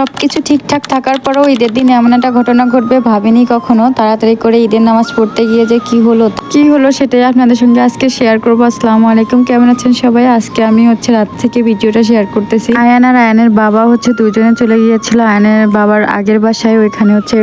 সবকিছু ঠিকঠাক থাকার পরেও ঈদের দিন এমন একটা ঘটনা ঘটবে ভাবিনি কখনো। তাড়াতাড়ি করে ঈদের নামাজ পড়তে গিয়ে যে কি হলো কি হলো সেটাই আপনাদের সঙ্গে আজকে শেয়ার করব। আসসালামু আলাইকুম, কেমন আছেন সবাই? আজকে আমি হচ্ছে রাত থেকে ভিডিওটা শেয়ার করতেছি। আয়ান আর আয়ানের বাবা হচ্ছে দুজনে চলে গিয়েছিল। আয়ানের বাবার আগের বাসায়, ওইখানে হচ্ছে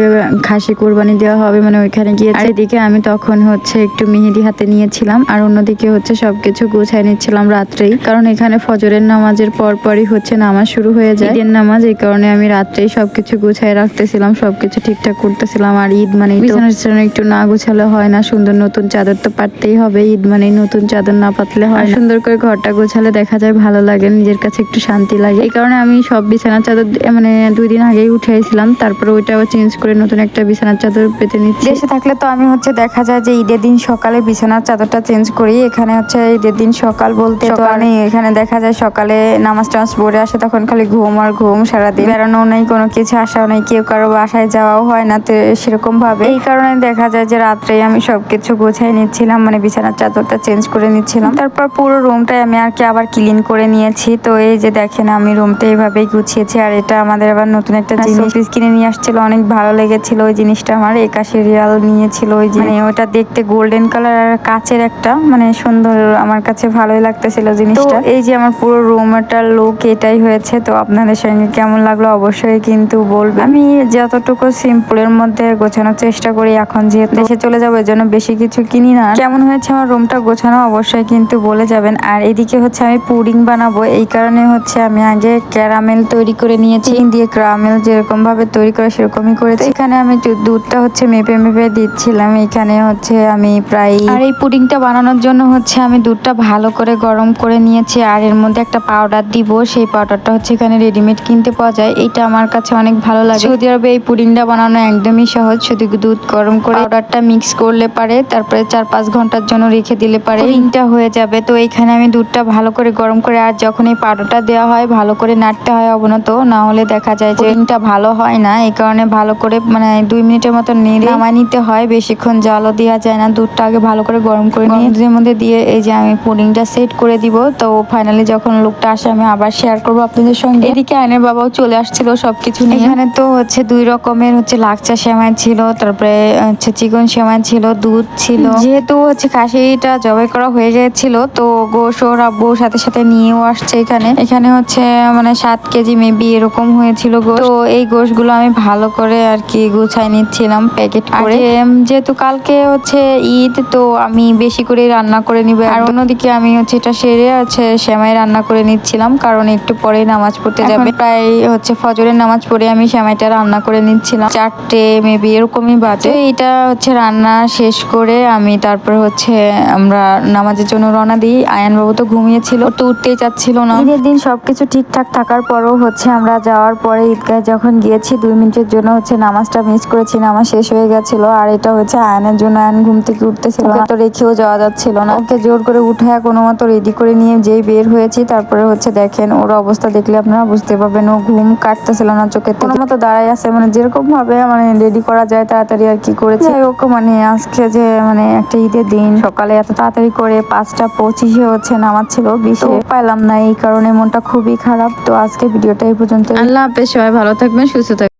খাসি কোরবানি দেওয়া হবে মানে ওইখানে গিয়েছে। এদিকে আমি তখন হচ্ছে একটু মেহেদি হাতে নিয়েছিলাম, আর অন্যদিকে হচ্ছে সবকিছু গুছাই নিচ্ছিলাম রাত্রেই। কারণ এখানে ফজরের নামাজের পর পরই হচ্ছে নামাজ শুরু হয়ে যায়। ঈদের নামাজ এই কারণে আমি রাত্রেই সবকিছু গুছাই রাখতেছিলাম সবকিছু ঠিকঠাক করতেছিলাম। আর ঈদ মানে বিছানা একটু না গুছালে হয় না সুন্দর নতুন চাদর তো পাততেই হবে। ঈদ মানে নতুন চাদর না পাতলে হয় সুন্দর করে ঘরটা গোছালে দেখা যায় ভালো লাগে নিজের কাছে একটু শান্তি লাগে। এই কারণে আমি সব বিছানার চাদর মানে দুই দিন আগেই উঠে আসছিলাম তারপরে ওইটাও চেঞ্জ করে নতুন একটা বিছানার চাদর পেতে নিচ্ছি। দেশে থাকলে তো আমি হচ্ছে দেখা যায় যে ঈদের দিন সকালে বিছানার চাদরটা চেঞ্জ করি এখানে হচ্ছে ঈদের দিন সকাল বলতে তো আমি এখানে দেখা যায় সকালে নামাজ টামাজ পড়ে আসে তখন খালি ঘুম আর ঘুম সারাদিন। বেড়ানো নেই কোনো কিছু আসাও নেই কেউ কারও বাসায় যাওয়াও হয় না তো সেরকম ভাবে। এই কারণে দেখা যায় যে রাত্রেই আমি সবকিছু গোছাই নিচ্ছিলাম মানে বিছানার চাদরটা চেঞ্জ করে নিচ্ছিলাম। তারপর পুরো রুমটাই আমি আর কি আবার ক্লিন করে নিয়েছি। তো এই যে দেখেন আমি রুমটা এইভাবেই গুছিয়েছি আর এটা আমাদের আবার নতুন একটা জিনিস। কিনে নিয়ে আসছিল অনেক ভালো লেগেছিল ওই জিনিসটা আমার একাশি রিয়াল নিয়েছিল ওই মানে ওটা দেখতে গোল্ডেন কালার আর কাচের একটা মানে সুন্দর আমার কাছে ভালোই লাগতেছিল জিনিসটা। এই যে আমার পুরো রুমটার লুক এটাই হয়েছে তো আপনাদের সঙ্গে কেমন লাগল অবশ্যই কিন্তু বলবেন আমি যতটুকু সিম্পলের মধ্যে গোছানোর চেষ্টা করি, এখন যেহেতু দেশে চলে যাব জন্য বেশি কিছু কিনি না। কেমন হয়েছে আমার রুমটা গোছানো, অবশ্যই কিন্তু বলে যাবেন। আর এদিকে হচ্ছে আমি পুডিং বানাবো, এই কারণে হচ্ছে আমি আগে ক্যারামেল তৈরি করে নিয়েছি। দিয়ে ক্যারামেল যেরকম ভাবে তৈরি করে, সেরকমই করেছি। এখানে আমি দুধটা হচ্ছে মেপে মেপে দিচ্ছিলাম। এখানে হচ্ছে আমি প্রায় আর এই পুডিংটা বানানোর জন্য হচ্ছে আমি দুধটা ভালো করে গরম করে নিয়েছি। আর এর মধ্যে একটা পাউডার দিব, সেই পাউডারটা হচ্ছে এখানে রেডিমেড কিনতে পাওয়া যায়। এটা আমার কাছে অনেক ভালো লাগে। সৌদি আরবে এই পুডিংটা বানানো একদমই সহজ। শুধু দুধ গরম করে পাউডারটা মিক্স করলে পারে, তারপরে চার পাঁচ ঘণ্টার জন্য রেখে দিলে পারে। পুডিংটা হয়ে যাবে। তো এইখানে আমি দুধটা ভালো করে গরম করে, আর যখন এই পাউডারটা দেওয়া হয়, ভালো করে নাড়তে হয় অবনত। না হলে দেখা যায় যে পুডিংটা ভালো হয় না। এই কারণে ভালো করে মানে দুই মিনিটের মতো নেড়ে নামায় নিতে হয়। বেশিক্ষণ জলও দেওয়া যায় না। দুধটা আগে ভালো করে গরম করে নিয়ে দুধের মধ্যে দিয়ে এই যে আমি পুডিংটা সেট করে দিব। তো ফাইনালি যখন লোকটা আসে, আমি আবার শেয়ার করব আপনাদের সঙ্গে। এদিকে আয়নের বাবাও চলে আসছিল সবকিছু নিয়ে? এখানে তো হচ্ছে দুই রকমের হচ্ছে লাকচা সেমাই ছিল তারপরে হচ্ছে চিকন সেমাই ছিল দুধ ছিল। যেহেতু হচ্ছে খাসিটা জবাই করা হয়ে গেছিল তো গোশ ওর আব্বুর সাথে সাথে নিয়েও আসছে এখানে। এখানে হচ্ছে মানে সাত কেজি মেবি এরকম হয়েছিল গোশ। তো এই গোশগুলো আমি ভালো করে আর কি গুছাই নিচ্ছিলাম প্যাকেট করে। যেহেতু কালকে হচ্ছে ঈদ তো আমি বেশি করে রান্না করে নিব। আর অন্যদিকে আমি হচ্ছে এটা সেরে হচ্ছে সেমাই রান্না করে নিচ্ছিলাম কারণ একটু পরেই নামাজ পড়তে যাবে। প্রায় হচ্ছে ফজরের নামাজ পড়ে আমি সেমাইটা রান্না করে নিচ্ছিলাম। চারটে মেবি এরকমই বাজে। এটা হচ্ছে রান্না শেষ করে আমি তারপর হচ্ছে আমরা নামাজের জন্য রওনা দিই। আয়ান বাবু তো ঘুমিয়েছিল তো উঠতেই চাচ্ছিল না। ঈদের দিন সবকিছু ঠিকঠাক থাকার পরও হচ্ছে আমরা যাওয়ার পরে ঈদগায় যখন গিয়েছি দুই মিনিটের জন্য হচ্ছে নামাজটা মিস করেছি নামাজ শেষ হয়ে গেছিল। আর এটা হচ্ছে আয়নের জন্য আয়ন ঘুম থেকে উঠতেছিল তো রেখেও যাওয়া যাচ্ছিল না। ওকে জোর করে উঠায় কোনো মতো রেডি করে নিয়ে যেই বের হয়েছি তারপরে হচ্ছে দেখেন ওর অবস্থা দেখলে আপনারা বুঝতে পারবেন ও ঘুম কাটতেছিল না চোখে কোনো মতো দাঁড়াই আছে মানে যেরকম ভাবে মানে রেডি করা যায় তাড়াতাড়ি আর কি করেছে। ওকে মানে আজকে যে মানে একটা ঈদের দিন সকালে এত তাড়াতাড়ি করে পাঁচটা পঁচিশে হচ্ছে নামাজ ছিল বিশে। পাইলাম না এই কারণে মনটা খুবই খারাপ। তো আজকে ভিডিওটা এই পর্যন্ত আল্লাহ হাফেজ সবাই ভালো থাকবেন সুস্থ থাকবেন।